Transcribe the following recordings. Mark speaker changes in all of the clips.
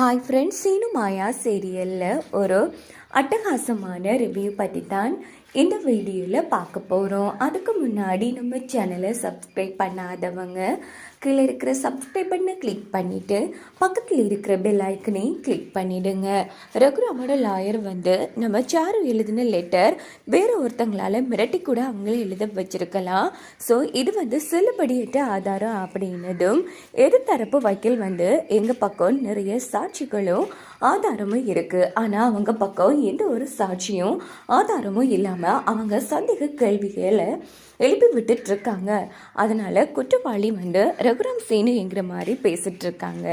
Speaker 1: Hi friends Seenu மாயா சீரியலில் ஒரு அட்டகாசமான ரிவ்யூ பற்றி தான் இந்த வீடியோவில் பார்க்க போகிறோம் அதுக்கு முன்னாடி நம்ம சேனலை சப்ஸ்கிரைப் பண்ணாதவங்க கீழே இருக்கிற சப்ஸ்கிரைப் பண்ண கிளிக் பண்ணிவிட்டு பக்கத்தில் இருக்கிற பெல் ஐக்கனையும் கிளிக் பண்ணிவிடுங்க ரகுராமோட லாயர் வந்து நம்ம சாரு எழுதின லெட்டர் வேறு ஒருத்தங்களால் மிரட்டி கூட அவங்கள எழுத வச்சுருக்கலாம். ஸோ இது வந்து செல்லுபடியிட்ட ஆதாரம் அப்படின்னதும் எதிர்த்தரப்பு வக்கீல் வந்து எங்கள் பக்கம் நிறைய சாட்சிகளும் ஆதாரமும் இருக்குது ஆனால் அவங்க பக்கம் எந்த ஒரு சாட்சியும் ஆதாரமும் இல்லாமல் அவங்க சந்தேக கேள்விகளை எழுப்பி விட்டுட்டு இருக்காங்க அதனால குற்றவாளி வந்து ரகுராம் சேனு என்கிற மாதிரி பேசிட்டு இருக்காங்க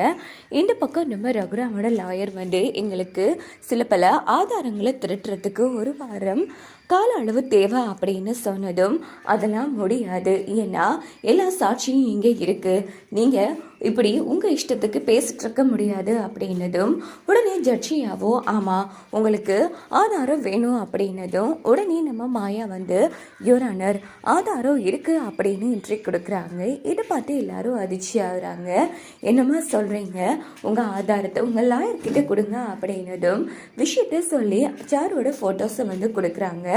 Speaker 1: இந்த பக்கம் நம்ம ரகுராமோட லாயர் வந்து எங்களுக்கு சில பல ஆதாரங்களை திரட்டுறதுக்கு ஒரு வாரம் கால அளவு தேவை அப்படின்னு சொன்னதும் அதெல்லாம் முடியாது. ஏன்னா எல்லா சாட்சியும் இங்கே இருக்குது நீங்கள் இப்படி உங்கள் இஷ்டத்துக்கு பேசிட்டு இருக்க முடியாது அப்படின்னதும் உடனே ஜட்ஜியாவோ ஆமாம் உங்களுக்கு ஆதாரம் வேணும் அப்படின்னதும் உடனே நம்ம மாயா வந்து யோரானர் ஆதாரம் இருக்குது அப்படின்னு இன்ட்ரி கொடுக்குறாங்க. இதை பார்த்து எல்லாரும் அதிர்ச்சி ஆகுறாங்க. என்னம்மா சொல்கிறீங்க உங்கள் ஆதாரத்தை உங்கள் லாயர்கிட்ட கொடுங்க அப்படின்னதும் விஷயத்த சொல்லி சாரோட ஃபோட்டோஸை வந்து கொடுக்குறாங்க.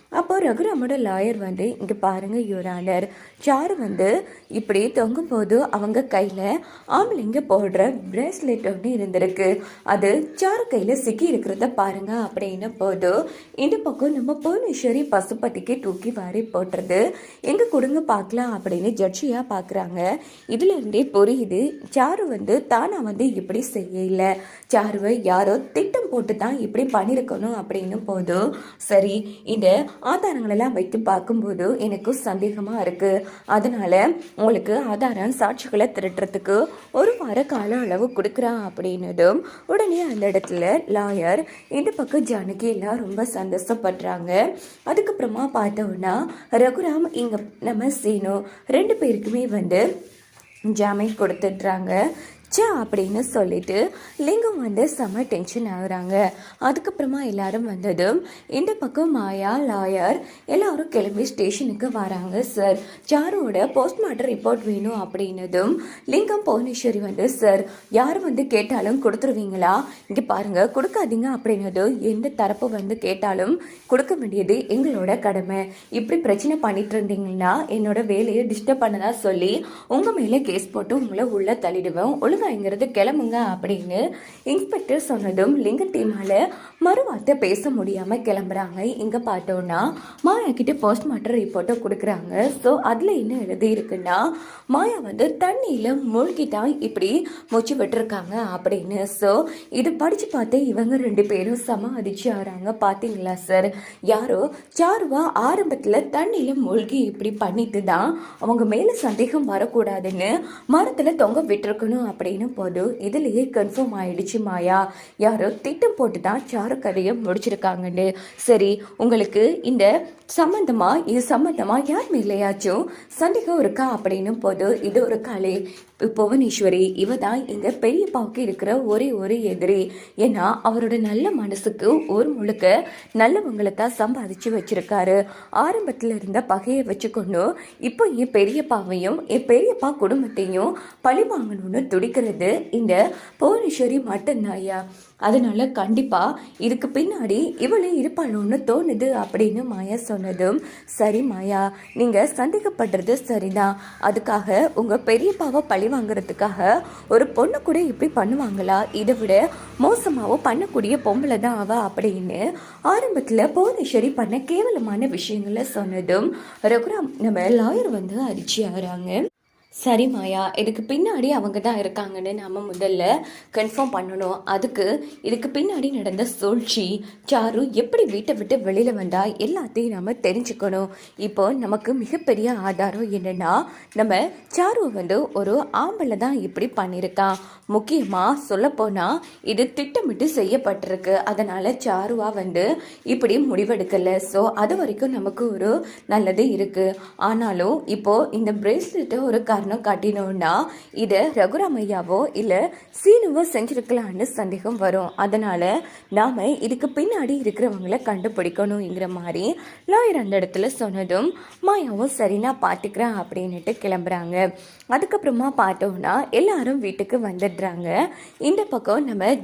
Speaker 1: அப்போ ரகுராமோட லாயர் வந்து இங்கே பாருங்கள் யுவரானர் சாரு வந்து இப்படி தொங்கும் போது அவங்க கையில் ஆம்பளைங்க போடுற பிரேஸ்லெட் ஒன்று இருந்திருக்கு. அது சாரு கையில் சிக்கி இருக்கிறத பாருங்க அப்படின்னு போது இந்த பக்கம் நம்ம புவனேஸ்வரி பசுபதிக்கு தூக்கி வாரி போட்டுறது எங்கே கொடுங்க பார்க்கலாம் அப்படின்னு ஜட்ஜியாக பார்க்குறாங்க இதுலேருந்தே புரியுது சாரு வந்து தானாக வந்து இப்படி செய்யல. சாருவை யாரோ திட்டம் போட்டு தான் இப்படி பண்ணியிருக்கணும் அப்படின்னு போதும் சரி இந்த ஆதாரங்களெல்லாம் வைத்து பார்க்கும்போது எனக்கு சந்தேகமாக இருக்குது அதனால் உங்களுக்கு ஆதாரம் சாட்சிகளை திரட்டுறதுக்கு ஒரு வார கால அளவு கொடுக்குறான் அப்படின்னதும் உடனே அந்த இடத்துல லாயர் இந்த பக்கம் ஜானகி எல்லாம் ரொம்ப சந்தோஷப்படுறாங்க. அதுக்கப்புறமா பார்த்தோன்னா ரகுராம் இங்கே நம்ம சீனு ரெண்டு பேருக்குமே வந்து ஜாமீன் கொடுத்துட்றாங்க. ச்சே அப்படின்னு சொல்லிட்டு லிங்கம் வந்து செம டென்ஷன் ஆகுறாங்க. அதுக்கப்புறமா எல்லாரும் வந்ததும் இந்த பக்கம் மாயா லாயர் எல்லாரும் கிளம்பி ஸ்டேஷனுக்கு வராங்க சார் சாரோட போஸ்ட்மார்ட்டம் ரிப்போர்ட் வேணும் அப்படின்னதும் லிங்கம் புவனேஸ்வரி வந்து சார் யார் வந்து கேட்டாலும் கொடுத்துருவீங்களா? இங்கே பாருங்கள் கொடுக்காதீங்க அப்படின்னதும் எந்த தரப்பு வந்து கேட்டாலும் கொடுக்க வேண்டியது எங்களோட கடமை. இப்படி பிரச்சனை பண்ணிட்டு இருந்தீங்கன்னா என்னோட வேலையை டிஸ்டர்ப் பண்ணதா சொல்லி உங்கள் மேலே கேஸ் போட்டு உங்களை உள்ள தள்ளிடுவேன். ஒழுங்கா இங்கிறது கிளம்புங்க அப்படின்னு இன்ஸ்பெக்டர் சொன்னதும் லிங்க மறுவார்த்தை பேச முடியாமல் கிளம்புறாங்க. இங்கே பார்த்தோம்னா மாயா கிட்ட போஸ்ட்மார்ட்டம் ரிப்போர்ட்டை கொடுக்குறாங்க. ஸோ அதில் என்ன எழுதி இருக்குன்னா மாயா வந்து தண்ணியில் மூழ்கிட்டா இப்படி மூச்சு விட்டுருக்காங்க அப்படின்னு. ஸோ இது படிச்சு பார்த்து இவங்க ரெண்டு பேரும் சம அதிர்ச்சி ஆகிறாங்க பார்த்தீங்களா சார் யாரோ சாருவா ஆரம்பத்தில் தண்ணியில் மூழ்கி இப்படி பண்ணிட்டு தான் அவங்க மேலே சந்தேகம் வரக்கூடாதுன்னு மரத்தில் தொங்க விட்டுருக்கணும் அப்படின்னு போது இதுலேயே கன்ஃபார்ம் ஆயிடுச்சு மாயா. யாரோ திட்டம் போட்டு தான் சாரு கதையை முடிச்சிருக்காங்கன்னு. சரி உங்களுக்கு இந்த சம்பந்தமா இது சம்பந்தமா யார் மேலேயாச்சும் சந்தேகம் இருக்கா? அப்படின்னு போது இது ஒரு கலை. புவனேஸ்வரி இவ தான் எங்க பெரியப்பாவுக்கு இருக்கிற ஒரே ஒரு எதிரி. ஏன்னா அவரோட நல்ல மனசுக்கு ஒரு முழுக்க நல்லவங்களை தான் சம்பாதிச்சு வச்சிருக்காரு. ஆரம்பத்துல இருந்த பகையை வச்சுக்கொண்டு இப்போ என் பெரியப்பாவையும் என் பெரியப்பா குடும்பத்தையும் பழி வாங்கணும்னு துடிக்கிறது இந்த புவனேஸ்வரி ஐயா. அதனால கண்டிப்பாக இதுக்கு பின்னாடி இவளே இருப்பாளோன்னு தோணுது அப்படின்னு மாயா சொன்னதும் சரி மாயா நீங்கள் சந்தேகப்படுறது சரிதான். அதுக்காக உங்கள் பெரியப்பாவை பழி வாங்குறதுக்காக ஒரு பொண்ணு கூட இப்படி பண்ணுவாங்களா? இதை விட மோசமாகவும் பண்ணக்கூடிய பொம்பளை தான் அவ அப்படின்னு ஆரம்பத்தில் புவனேஸ்வரி பண்ண கேவலமான விஷயங்களை சொன்னதும் ரகுராம் நம்ம லாயர் வந்து அதிர்ச்சி ஆகிறாங்க. சரி மாயா இதுக்கு பின்னாடி அவங்க தான் இருக்காங்கன்னு நாம் முதல்ல கன்ஃபார்ம் பண்ணணும். அதுக்கு இதுக்கு பின்னாடி நடந்த சூழ்ச்சி சாரு எப்படி வீட்டை விட்டு வெளியில் வந்தா எல்லாத்தையும் நாம் தெரிஞ்சுக்கணும். இப்போ நமக்கு மிகப்பெரிய ஆதாரம் என்னென்னா நம்ம சாரு வந்து ஒரு ஆம்பளை தான் இப்படி பண்ணியிருக்கான். முக்கியமாக சொல்லப்போனால் இது திட்டமிட்டு செய்யப்பட்டிருக்கு. அதனால் சாருவா வந்து இப்படி முடிவெடுக்கலை. ஸோ அது வரைக்கும் நமக்கு ஒரு நல்லது இருக்குது ஆனாலும் இப்போது இந்த பிரேஸ்லெட்டை ஒரு க காரணம் காட்டினோன்னா இதை ரகுராமையாவோ இல்லை சீனுவோ செஞ்சுருக்கலான்னு சந்தேகம் வரும். அதனால் நாம் இதுக்கு பின்னாடி இருக்கிறவங்கள கண்டுபிடிக்கணுங்கிற மாதிரி லாயர் அந்த இடத்துல சொன்னதும் மாயாவும் சரி நான் பார்த்துக்கிறேன் அப்படின்னுட்டு கிளம்புறாங்க. அதுக்கப்புறமா பார்த்தோம்னா எல்லாரும் வீட்டுக்கு வந்துடுறாங்க. இந்த பக்கம் நம்ம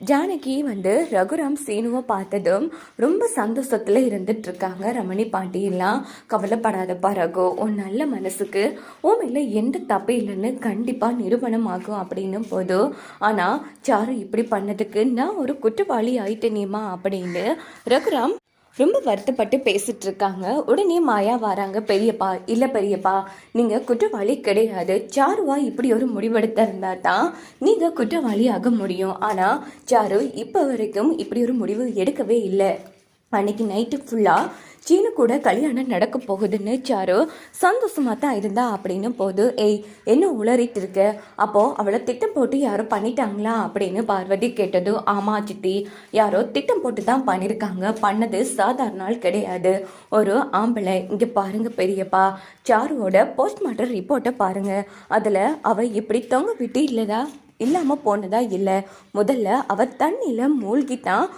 Speaker 1: ஜானகி வந்து ரகுராம் சீனுவை பார்த்ததும் ரொம்ப சந்தோஷத்தில் இருந்துட்டு இருக்காங்க ரமணி பாட்டியெல்லாம் கவலைப்படாதப்பா ரகு உன் நல்ல மனசுக்கு உன் மேலே எந்த தப்பு இல்லைன்னு கண்டிப்பாக நிரூபணமாகும் அப்படின்னும் போதும் ஆனால் சாரு இப்படி பண்ணதுக்கு நான் ஒரு குற்றவாளி ஆயிட்டேனேமா அப்படின்னு ரகுராம் ரொம்ப வருத்தப்பட்டு பேசிட்டு இருக்காங்க உடனே மாயா வராங்க. பெரியப்பா இல்லை பெரியப்பா நீங்கள் குற்றவாளி கிடையாது. சாருவா இப்படி ஒரு முடிவெடுத்த இருந்தா தான் நீங்கள் குற்றவாளி ஆக முடியும். ஆனால் சாரு இப்போ வரைக்கும் இப்படி ஒரு முடிவு எடுக்கவே இல்லை. அன்னைக்கு நைட்டு ஃபுல்லாக சீனு கூட கல்யாணம் நடக்க போகுதுன்னு சாரு சந்தோஷமாக தான் இருந்தா அப்படின்னு போது ஏய் என்ன உளறிட்டு இருக்க? அப்போது அவளை திட்டம் போட்டு யாரோ பண்ணிட்டாங்களா? அப்படின்னு பார்வதி கேட்டது ஆமா சித்தி. யாரோ திட்டம் போட்டு தான் பண்ணியிருக்காங்க பண்ணது சாதாரண நாள் கிடையாது. ஒரு ஆம்பளை. இங்கே பாருங்க பெரியப்பா. சாருவோட போஸ்ட்மார்ட்டம் ரிப்போர்ட்டை பாருங்க. அதில் அவள் இப்படி தொங்க விட்டு இல்லைதா இல்லாமல் போனதா இல்லை? முதல்ல அவர் தண்ணியில் மூழ்கி மூழ்கிட்டான்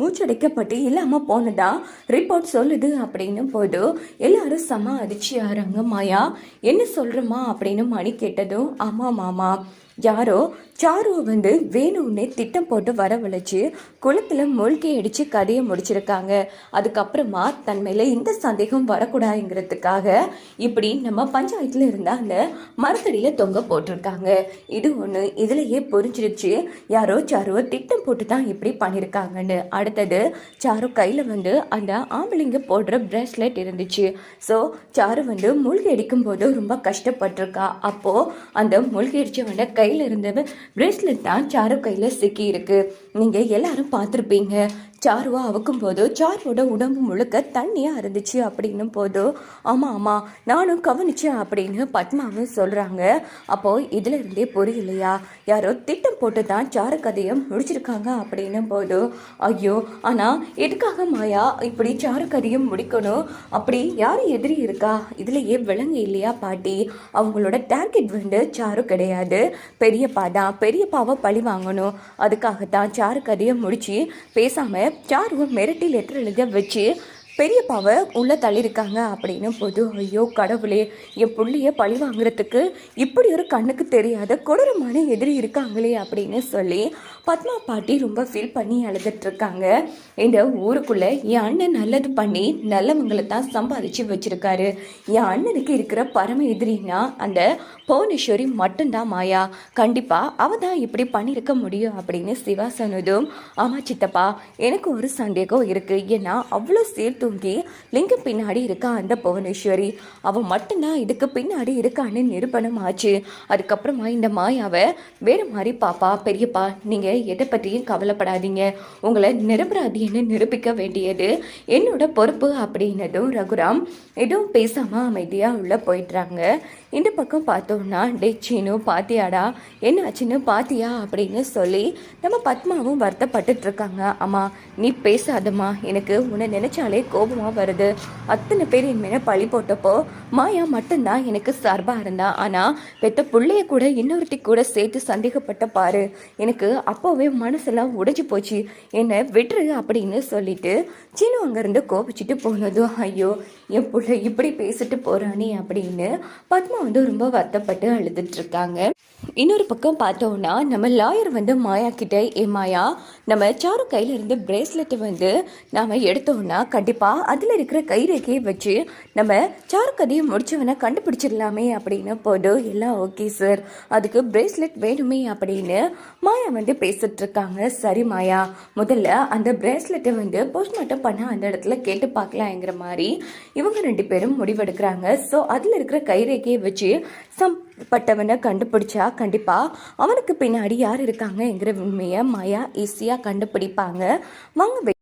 Speaker 1: மூச்சடைக்கப்பட்டு இல்லாமல் போனதா ரிப்போர்ட் சொல்லுது அப்படின்னு போது எல்லாரும் செம அதிர்ச்சி மாயா என்ன சொல்கிறமா அப்படின்னு மணி கேட்டதும் ஆமாம் மாமா. யாரோ சாருவை வந்து வேணும்னே திட்டம் போட்டு வரவழைச்சு குளத்தில் மூழ்கி அடித்து கதையை முடிச்சிருக்காங்க. அதுக்கப்புறமா தன் மேலே இந்த சந்தேகம் வரக்கூடாதுங்கிறதுக்காக இப்படி நம்ம பஞ்சாயத்தில் இருந்த அந்த மரத்தடியில் தொங்க போட்டிருக்காங்க. இது ஒன்று இதுலேயே புரிஞ்சிருச்சு. யாரோ சாருவை திட்டம் போட்டு தான் இப்படி பண்ணியிருக்காங்கன்னு அடுத்தது சாரு கையில் வந்து அந்த ஆம்பளைங்க போடுற பிரேஸ்லெட் இருந்துச்சு. ஸோ சாரு வந்து மூழ்கி அடிக்கும்போது ரொம்ப கஷ்டப்பட்டிருக்கா. அப்போது அந்த மூழ்கி அடிச்சவன கையில் இருந்த பிரேஸ்லெட் தான் சாரு கையில் சிக்கி இருக்கு நீங்க எல்லாரும் பார்த்துருப்பீங்க. சாருவா அவுக்கும் போது சாருவோட உடம்பு முழுக்க தண்ணியாக இருந்துச்சு அப்படின்னும் போது ஆமாம் ஆமாம் நானும் கவனிச்சேன் அப்படின்னு பத்மாவும் சொல்கிறாங்க அப்போது இதுல இருந்தே புரியலையா? யாரோ திட்டம் போட்டு தான் சாரு கதையை முடிச்சிருக்காங்க அப்படின்னும் போது ஐயோ ஆனால் எதுக்காக மாயா இப்படி சாரு கதையை முடிக்கணும்? அப்படி யார் எதிரி இருக்கா? இதுலயே விலங்கு இல்லையா பாட்டி? அவங்களோட டார்கெட் வந்து சாரு கிடையாது. பெரியப்பா தான் பெரியப்பாவை பழி வாங்கணும். அதுக்காகத்தான் சாரு கதையை முடிச்சு சார் சாருவை மிரட்டி லெட்டர் எழுத வச்சு பெரியப்பாவை உள்ளே தள்ளியிருக்காங்க அப்படின்னு போது ஐயோ கடவுளே என் புள்ளைய பழி வாங்குறதுக்கு இப்படி ஒரு கண்ணுக்கு தெரியாத கொடூரமான எதிரி இருக்காங்களே அப்படின்னு சொல்லி பத்மா பாட்டி ரொம்ப ஃபீல் பண்ணி அழுதுட்ருக்காங்க. இந்த ஊருக்குள்ளே என் அண்ணன் நல்லது பண்ணி நல்லவங்களை தான் சம்பாதிச்சு வச்சிருக்காரு. என் அண்ணனுக்கு இருக்கிற பரம எதிரின்னா அந்த புவனேஸ்வரி மட்டும்தான் மாயா. கண்டிப்பாக அவ தான் இப்படி பண்ணியிருக்க முடியும் அப்படின்னு சிவா சொன்னதும் ஆமாம் சித்தப்பா எனக்கு ஒரு சந்தேகம் இருக்குது ஏன்னா அவ்வளோ சீர் தூங்கி லிங்கம் பின்னாடி இருக்கா அந்த புவனேஸ்வரி. அவன் மட்டும்தான் இதுக்கு பின்னாடி இருக்கான்னு நிரூபணம் ஆச்சு அதுக்கப்புறமா இந்த மாயாவை வேறு மாதிரி பாப்பா பெரியப்பா நீங்கள் எதை பற்றியும் கவலைப்படாதீங்க. உங்களை நிரபராதின்னு நிரூபிக்க வேண்டியது என்னோட பொறுப்பு அப்படின்னதும் ரகுராம் எதுவும் பேசாமல் அமைதியாக உள்ள போயிடுறாங்க. இந்த பக்கம் பார்த்தோம்னா டே சீனு பாத்தியாடா என்ன ஆச்சுன்னு பாத்தியா? அப்படின்னு சொல்லி நம்ம பத்மாவும் வருத்தப்பட்டுட்ருக்காங்க அம்மா நீ பேசாதம்மா. எனக்கு உன்னை நினச்சாலே கோபமாக வருது. அத்தனை பேர் என் மேலே பழி போட்டப்போ மாயா மட்டும்தான் எனக்கு சார்பாக இருந்தா. ஆனால் பெத்த பிள்ளைய கூட இன்னொருத்தி கூட சேர்த்து சந்தேகப்பட்ட பாரு. எனக்கு அப்போவே மனசெல்லாம் உடைஞ்சு போச்சு. என்னை விட்டுரு அப்படின்னு சொல்லிட்டு சீனு அங்கேருந்து கோபிச்சுட்டு போனதும் ஐயோ என் புள்ள இப்படி பேசிட்டு போகிறானே அப்படின்னு பத்மா வந்து ரொம்ப வருத்தப்பட்டு அழுதுட்டு இன்னொரு பக்கம் பார்த்தோம்னா நம்ம லாயர் வந்து மாயா கிட்ட ஏ மாயா நம்ம சாரு கையில இருந்து பிரேஸ்லெட் வந்து நாம எடுத்தோம்னா கண்டிப்பா அதுல இருக்கிற கைரேகையை வச்சு நம்ம சாரு முடிச்சவனை கண்டுபிடிச்சிடலாமே அப்படின்னு போடு எல்லாம் ஓகே சார் அதுக்கு பிரேஸ்லெட் வேணுமே அப்படின்னு மாயா வந்து பேசிட்டு இருக்காங்க. சரி மாயா முதல்ல அந்த பிரேஸ்லெட்டை வந்து போஸ்ட்மார்ட்டம் பண்ண அந்த இடத்துல கேட்டு பார்க்கலாங்கிற மாதிரி இவங்க ரெண்டு பேரும் முடிவெடுக்கிறாங்க. ஸோ அதில் இருக்கிற கைரேகையை வச்சு சம்பட்டவனை கண்டுபிடிச்சா கண்டிப்பாக அவனுக்கு பின்னாடி யார் இருக்காங்கங்கிற உண்மையை மாயா ஈஸியாக கண்டுபிடிப்பாங்க. வாங்க